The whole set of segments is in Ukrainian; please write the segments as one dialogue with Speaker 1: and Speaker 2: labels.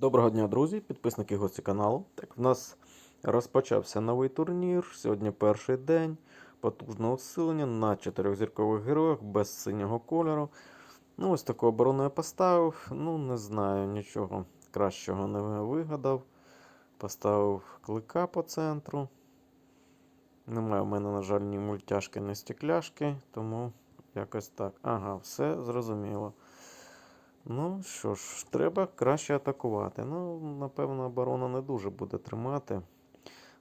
Speaker 1: Доброго дня, друзі, підписники гості каналу. Так, в нас розпочався новий турнір. Сьогодні перший день. Потужне усилення на чотирьохзіркових героях без синього кольору. Ну, ось таку оборону я поставив. Ну, не знаю, нічого кращого не вигадав. Поставив клика по центру. Немає в мене, на жаль, ні мультяшки, ні стекляшки, тому якось так. Ага, все зрозуміло. Ну що ж, треба краще атакувати. Ну, напевно, оборона не дуже буде тримати.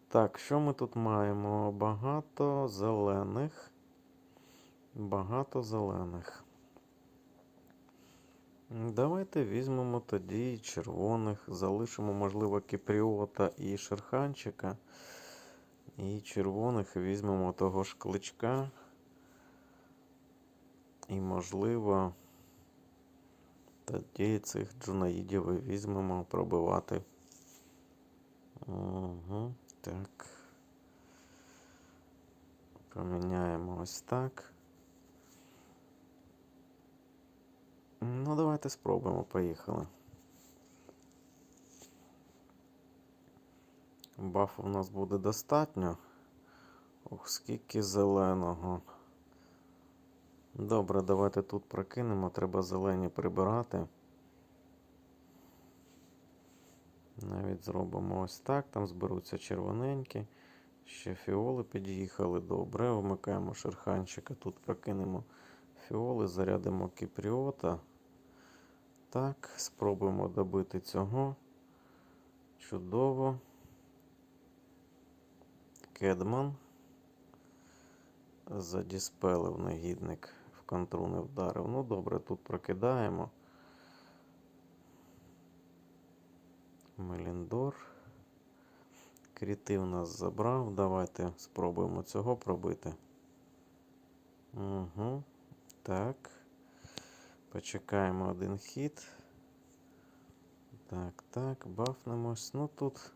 Speaker 1: Так, що ми тут маємо? Багато зелених. Багато зелених. Давайте візьмемо тоді червоних. Залишимо, можливо, кіпріота і шерханчика. І червоних візьмемо того ж кличка. І, можливо. Тоді цих джунаїдів візьмемо пробивати. Угу, так. Поміняємо ось так. Ну, давайте спробуємо, поїхали. Бафу в нас буде достатньо. Ох, скільки зеленого. Добре, давайте тут прокинемо. Треба зелені прибирати. Навіть зробимо ось так. Там зберуться червоненькі. Ще фіоли під'їхали. Добре. Вмикаємо шерханчика. Тут прокинемо фіоли, зарядимо кіпріота. Так, спробуємо добити цього. Чудово. Кедман. Задіспелив негідник контру не вдарив. Ну, добре, тут прокидаємо. Меліндор. Кріти в нас забрав. Давайте спробуємо цього пробити. Угу. Так. Почекаємо один хід. Так, так, бафнемось. Ну тут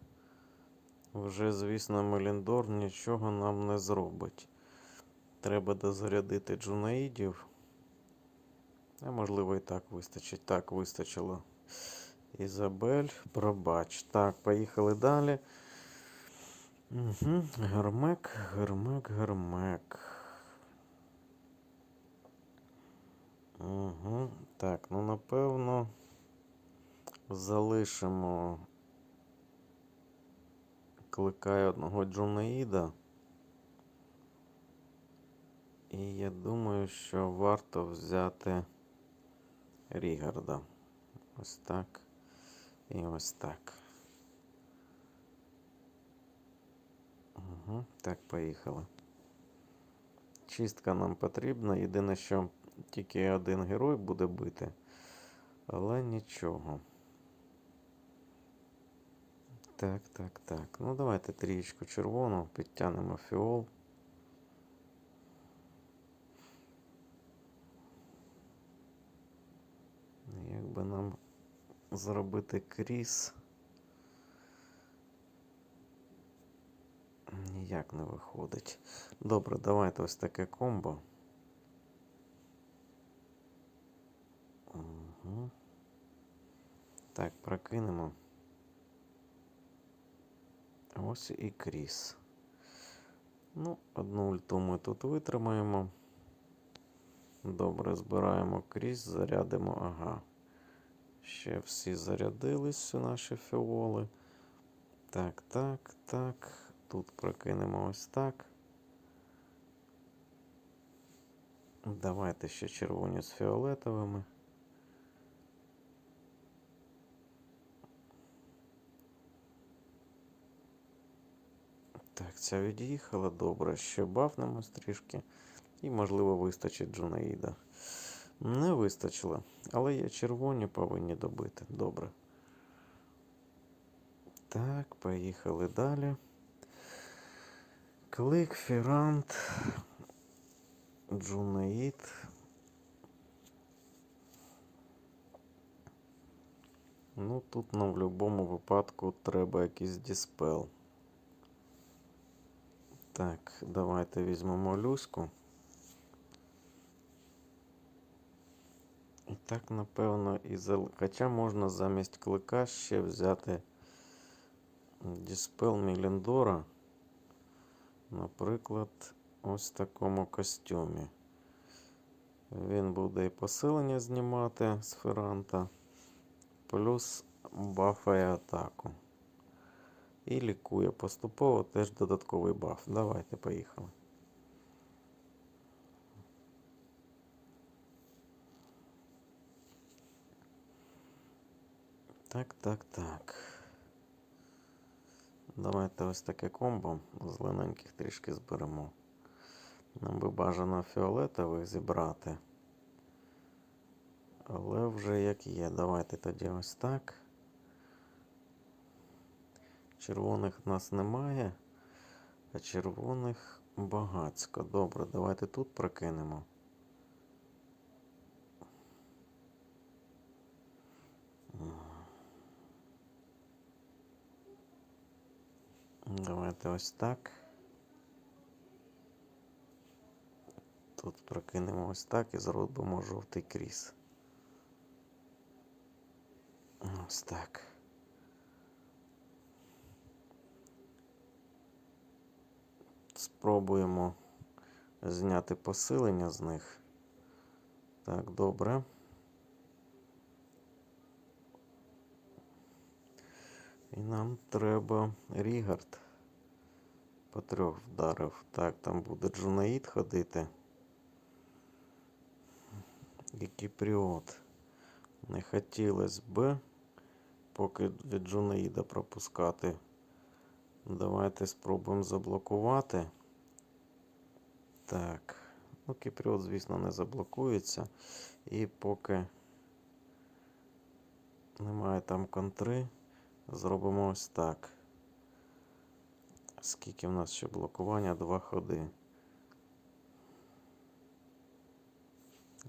Speaker 1: вже, звісно, Меліндор нічого нам не зробить. Треба дозарядити джунаїдів. А можливо і так вистачить. Так, вистачило. Ізабель, пробач. Так, поїхали далі. Угу. Гермек, гермек, гермек. Угу. Так, ну напевно залишимо. Кликаю одного джунаїда. І я думаю, що варто взяти Рігарда. Ось так. І ось так. Угу. Так, поїхали. Чистка нам потрібна. Єдине, що тільки один герой буде бити. Але нічого. Так, так, так. Ну, давайте трієчку червону, підтягнемо фіол. Як би нам зробити кріс? Ніяк не виходить. Добре, давайте ось таке комбо. Угу. Так, прокинемо. Ось і кріс. Ну, одну ульту ми тут витримаємо. Добре, збираємо крізь, зарядимо. Ага. Ще всі зарядились наші фіоли. Так, так, так. Тут прокинемо ось так. Давайте ще червоні з фіолетовими. Так, ця від'їхала. Добре. Ще бафнемось трішки. І, можливо, вистачить Джунаїда. Не вистачило. Але є червоні повинні добити. Добре. Так, поїхали далі. Клик, Фірант, Джунаїд. Ну, тут нам в будь-якому випадку треба якийсь діспел. Так, давайте візьмемо люську. Так, напевно, і зал... Хоча можна замість клика ще взяти Діспел Міліндора. Наприклад, ось в такому костюмі. Він буде і посилення знімати з Феранта, плюс бафає атаку. І лікує поступово теж додатковий баф. Давайте, поїхали. Так, так, так. Давайте ось таке комбо. Зелененьких трішки зберемо. Нам би бажано фіолетових зібрати. Але вже як є. Давайте тоді ось так. Червоних в нас немає, а червоних багацько. Добре, давайте тут прокинемо. Давайте ось так. Тут прокинемо ось так і зробимо жовтий кріс. Ось так. Спробуємо зняти посилення з них. Так, добре. І нам треба Рігард. По трьох вдарив. Так, там буде Джунаїд ходити. І Кіпріот. Не хотілося б поки від Джунаїда пропускати. Давайте спробуємо заблокувати. Так. Ну, Кіпріот, звісно, не заблокується. І поки немає там контри, зробимо ось так. Скільки в нас ще блокування? Два ходи.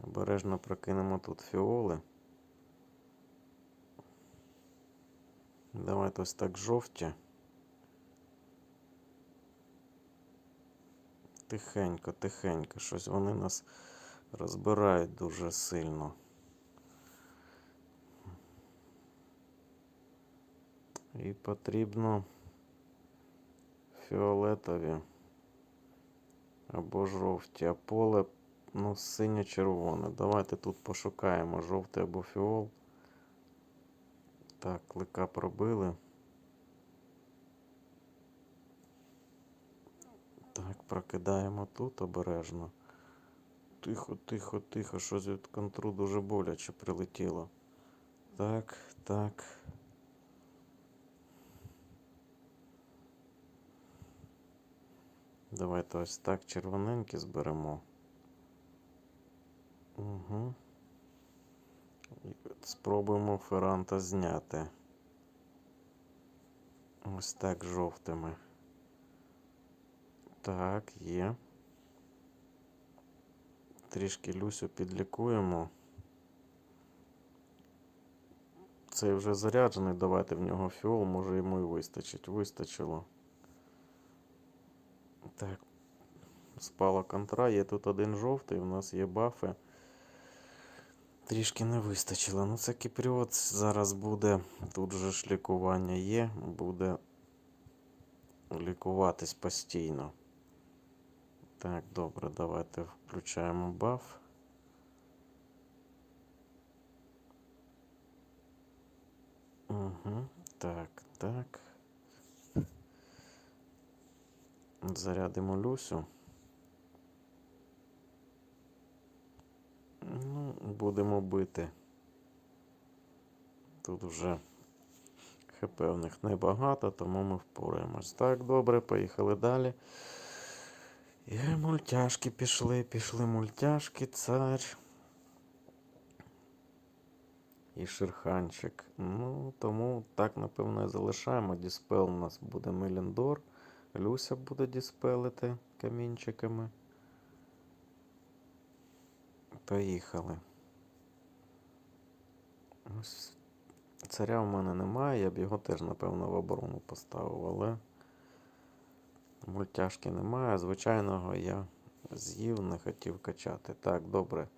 Speaker 1: Обережно прокинемо тут фіоли. Давайте ось так жовті. Тихенько, тихенько. Щось вони нас розбирають дуже сильно. І потрібно фіолетові або жовті, а поле ну, синьо-червоне. Давайте тут пошукаємо жовтий або фіол. Так, клика пробили. Так, прокидаємо тут обережно. Тихо, тихо, тихо, щось від контру дуже боляче прилетіло. Так, так. Давайте ось так червоненькі зберемо. Угу. Спробуємо феранта зняти. Ось так жовтими. Так, є. Трішки Люсю підлікуємо. Цей вже заряджений, давайте в нього фіол, може йому і вистачить. Вистачило. Так. Спала контра, є тут один жовтий, у нас є бафи. Трішки не вистачило. Ну, це кіпріот зараз буде. Тут же ж лікування є, буде лікуватись постійно. Так, добре, давайте включаємо баф. Угу, так, так. Зарядимо Люсю. Ну, будемо бити. Тут вже ХП в них небагато, тому ми впораємось. Так, добре, поїхали далі. І мультяшки пішли, пішли мультяшки, цар. І шерханчик. Ну, тому так, напевно, і залишаємо. Діспел у нас буде Меліндор. Люся буде діспелити камінчиками. Поїхали. Ось царя в мене немає, я б його теж, напевно, в оборону поставив, але мультяшки немає. Звичайного я з'їв, не хотів качати. Так, добре.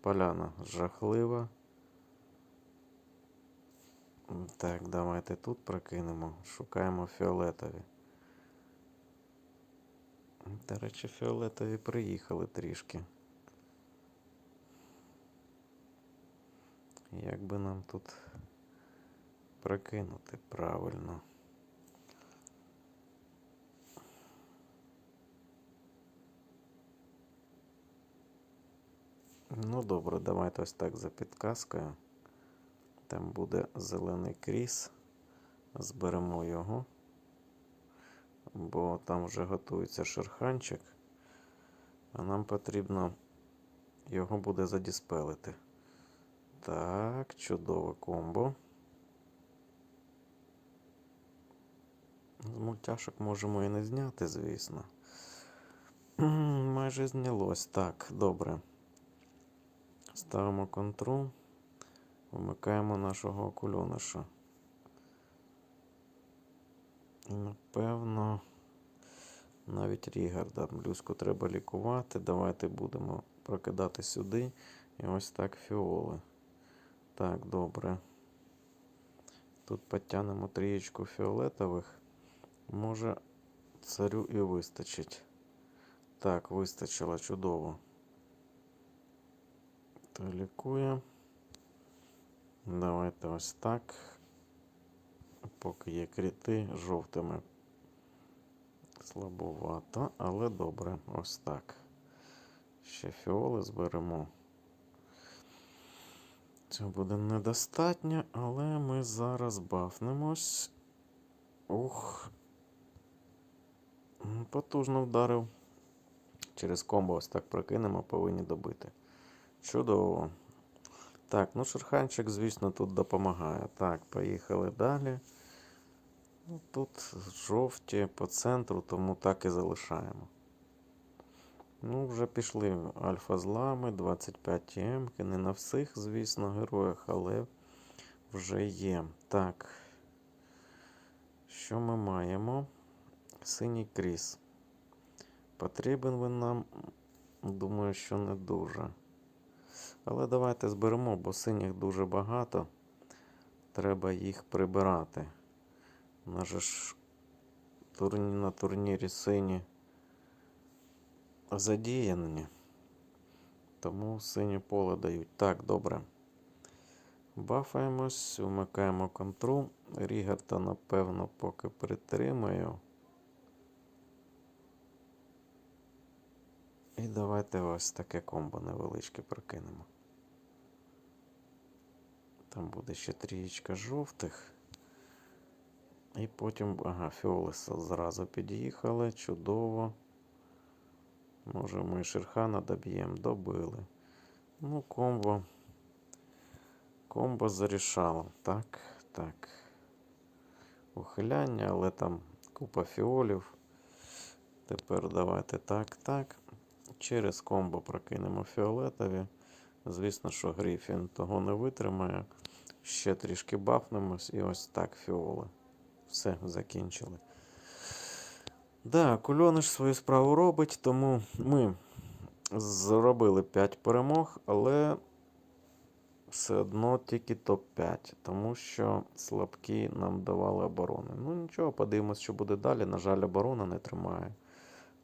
Speaker 1: Поляна жахлива. Так, давайте тут прокинемо. Шукаємо фіолетові. До речі, фіолетові приїхали трішки. Як би нам тут прокинути правильно? Ну добре, давайте ось так за підказкою. Там буде зелений кріс. Зберемо його. Бо там вже готується шерханчик. А нам потрібно його буде задіспелити. Так, чудове комбо. З мультяшок можемо і не зняти, звісно. Майже знялось. Так, добре. Ставимо контрол. Вмикаємо нашого окульониша. Напевно. Навіть Рігарда. Блюзку треба лікувати. Давайте будемо прокидати сюди. І ось так фіоли. Так, добре. Тут підтягнемо трієчку фіолетових. Може, царю і вистачить. Так, вистачило чудово. То лікує. Давайте ось так. Поки є кріти жовтими. Слабовато, але добре. Ось так. Ще фіоли зберемо. Цього буде недостатньо, але ми зараз бафнемось. Ух. Потужно вдарив. Через комбо ось так прокинемо, повинні добити. Чудово. Так, ну шерханчик, звісно, тут допомагає. Так, поїхали далі. Ну, Тут жовті по центру, тому так і залишаємо. Ну, вже пішли альфа злами, 25 ємки. Не на всіх, звісно, героях, але вже є. Так. Що ми маємо? Синій кріс. Потрібен він нам? Думаю, що не дуже. Але давайте зберемо, бо синіх дуже багато. Треба їх прибирати. У нас же ж турні, на турнірі сині задіяні. Тому синє поле дають. Так, добре. Бафаємось, вмикаємо контрол. Рігарта, напевно, поки притримаю. І давайте ось таке комбо невеличке прокинемо. Там буде ще трієчка жовтих. І потім, ага, фіолеса зразу під'їхали. Чудово. Може, ми Шерхана доб'ємо, добили. Ну, комбо. Комбо зарішало. Так, так. Ухиляння, але там купа фіолів. Тепер давайте так, так. Через комбо прокинемо фіолетові. Звісно, що Гріфін того не витримає. Ще трішки бафнемось і ось так фіоли. Все, закінчили. Да, Кульониш свою справу робить, тому ми зробили 5 перемог, але все одно тільки топ-5, тому що слабкі нам давали оборони. Ну нічого, подивимось, що буде далі. На жаль, оборона не тримає.